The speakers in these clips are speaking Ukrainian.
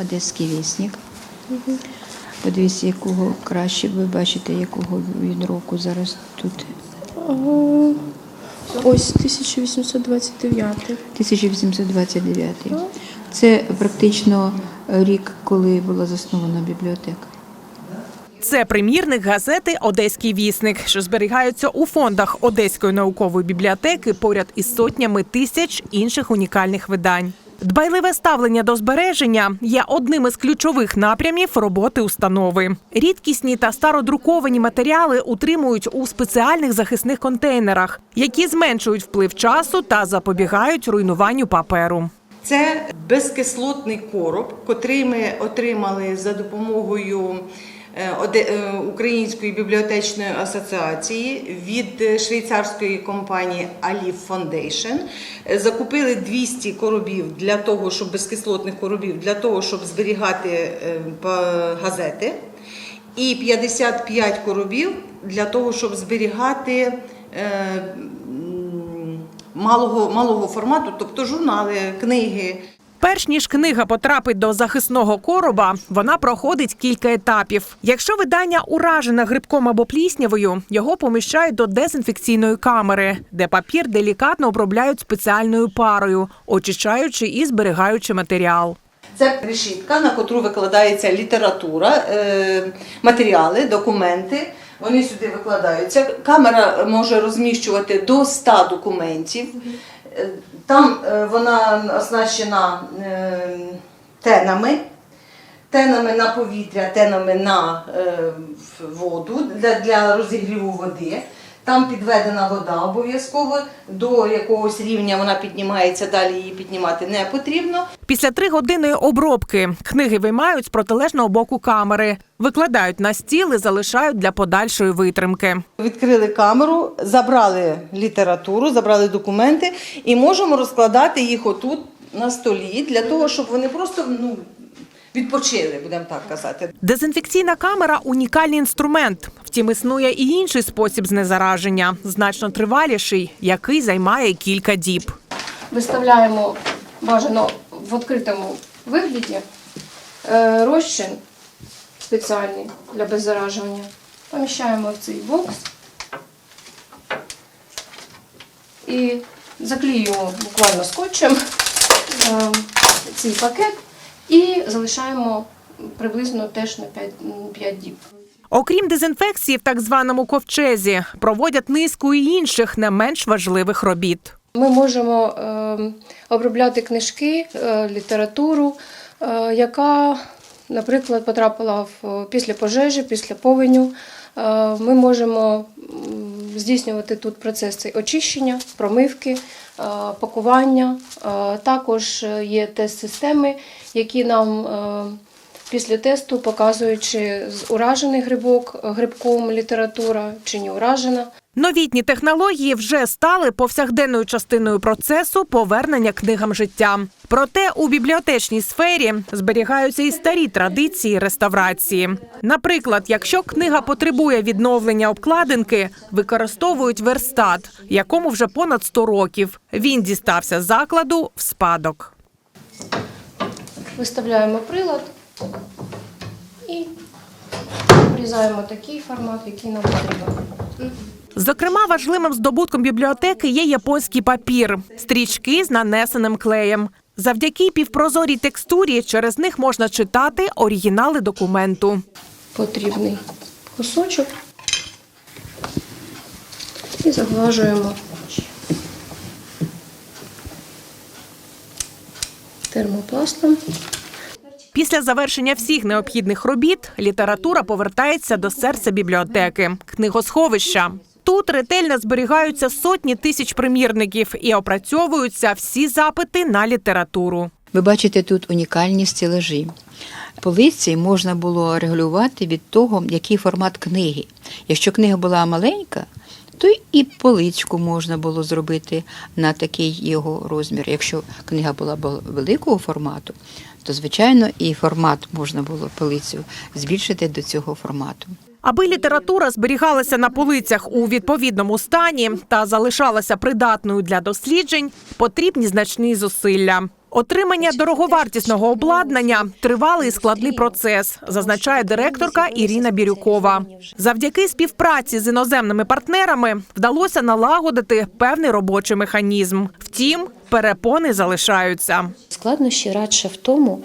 Одеський вісник. Подивіться, якого краще ви бачите, якого він року зараз тут. Ага. Ось 1829. 1829. Це практично рік, коли була заснована бібліотека. Це примірник газети Одеський вісник, що зберігаються у фондах Одеської наукової бібліотеки поряд із сотнями тисяч інших унікальних видань. Дбайливе ставлення до збереження є одним із ключових напрямів роботи установи. Рідкісні та стародруковані матеріали утримують у спеціальних захисних контейнерах, які зменшують вплив часу та запобігають руйнуванню паперу. Це безкислотний короб, котрий ми отримали за допомогою Української бібліотечної асоціації від е, швейцарської компанії Alif Foundation. Е, Закупили 200 коробів для того, щоб безкислотних коробів для того, щоб зберігати е, газети, і 55 коробів для того, щоб зберігати. е, Малого, малого формату, тобто журнали, книги. Перш ніж книга потрапить до захисного короба, вона проходить кілька етапів. Якщо видання уражене грибком або пліснявою, його поміщають до дезінфекційної камери, де папір делікатно обробляють спеціальною парою, очищаючи і зберігаючи матеріал. Це решітка, на котру викладається література, е, матеріали, документи. Вони сюди викладаються. Камера може розміщувати до 100 документів. Е, Там е, вона оснащена е, тенами. Тенами на повітря, тенами на воду для розігріву води. Там підведена вода обов'язково, до якогось рівня вона піднімається, далі її піднімати не потрібно. Після тригодинної обробки книги виймають з протилежного боку камери, викладають на стіл і залишають для подальшої витримки. Відкрили камеру, забрали літературу, забрали документи і можемо розкладати їх отут на столі для того, щоб вони просто ну, відпочили, будемо так казати. Дезінфекційна камера унікальний інструмент. Втім, існує і інший спосіб знезараження, значно триваліший, який займає кілька діб. Виставляємо бажано в відкритому вигляді е, розчин спеціальний для беззаражування. Поміщаємо в цей бокс і заклеюємо буквально скотчем е, цей пакет і залишаємо приблизно теж на 5, 5 діб. Окрім дезінфекції в так званому ковчезі, проводять низку і інших не менш важливих робіт. Ми можемо е, обробляти книжки, е, літературу, е, яка, наприклад, потрапила в, після пожежі, після повеню. Е, ми можемо здійснювати тут процес цей очищення, промивки, пакування. Е, також є тест-системи, які нам е, після тесту показують, чи уражений грибок, грибком література, чи не уражена. Новітні технології вже стали повсякденною частиною процесу повернення книгам життя. Проте у бібліотечній сфері зберігаються і старі традиції реставрації. Наприклад, якщо книга потребує відновлення обкладинки, використовують верстат, якому вже понад 100 років. Він дістався закладу в спадок. Виставляємо прилад і врізаємо такий формат, який нам потрібен. Зокрема, важливим здобутком бібліотеки є японський папір, стрічки з нанесеним клеєм. Завдяки півпрозорій текстурі через них можна читати оригінали документу. Потрібний кусочок і заглажуємо термопластом. Після завершення всіх необхідних робіт література повертається до серця бібліотеки книгосховища. Тут ретельно зберігаються сотні тисяч примірників і опрацьовуються всі запити на літературу. Ви бачите тут унікальні стелажі. Полиці можна було регулювати від того, який формат книги. Якщо книга була маленька, то і поличку можна було зробити на такий його розмір. Якщо книга була великого формату, то звичайно і формат можна було полицю збільшити до цього формату. Аби література зберігалася на полицях у відповідному стані та залишалася придатною для досліджень, потрібні значні зусилля. Отримання дороговартісного обладнання тривалий і складний процес, зазначає директорка Ірина Бірюкова. Завдяки співпраці з іноземними партнерами вдалося налагодити певний робочий механізм. Втім, перепони залишаються. Складнощі радше в тому,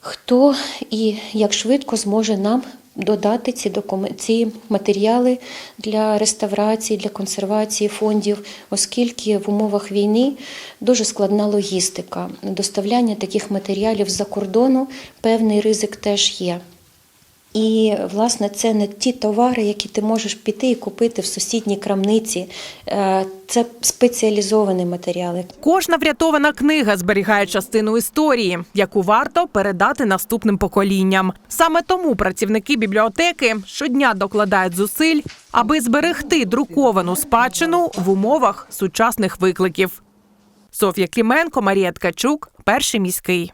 хто і як швидко зможе нам додати ці, ці матеріали для реставрації, для консервації фондів, оскільки в умовах війни дуже складна логістика. Доставляння таких матеріалів з-за кордону певний ризик теж є. І, власне, це не ті товари, які ти можеш піти і купити в сусідній крамниці. Е, Це спеціалізовані матеріали. Кожна врятована книга зберігає частину історії, яку варто передати наступним поколінням. Саме тому працівники бібліотеки щодня докладають зусиль, аби зберегти друковану спадщину в умовах сучасних викликів. Софія Кліменко, Марія Ткачук, перший міський.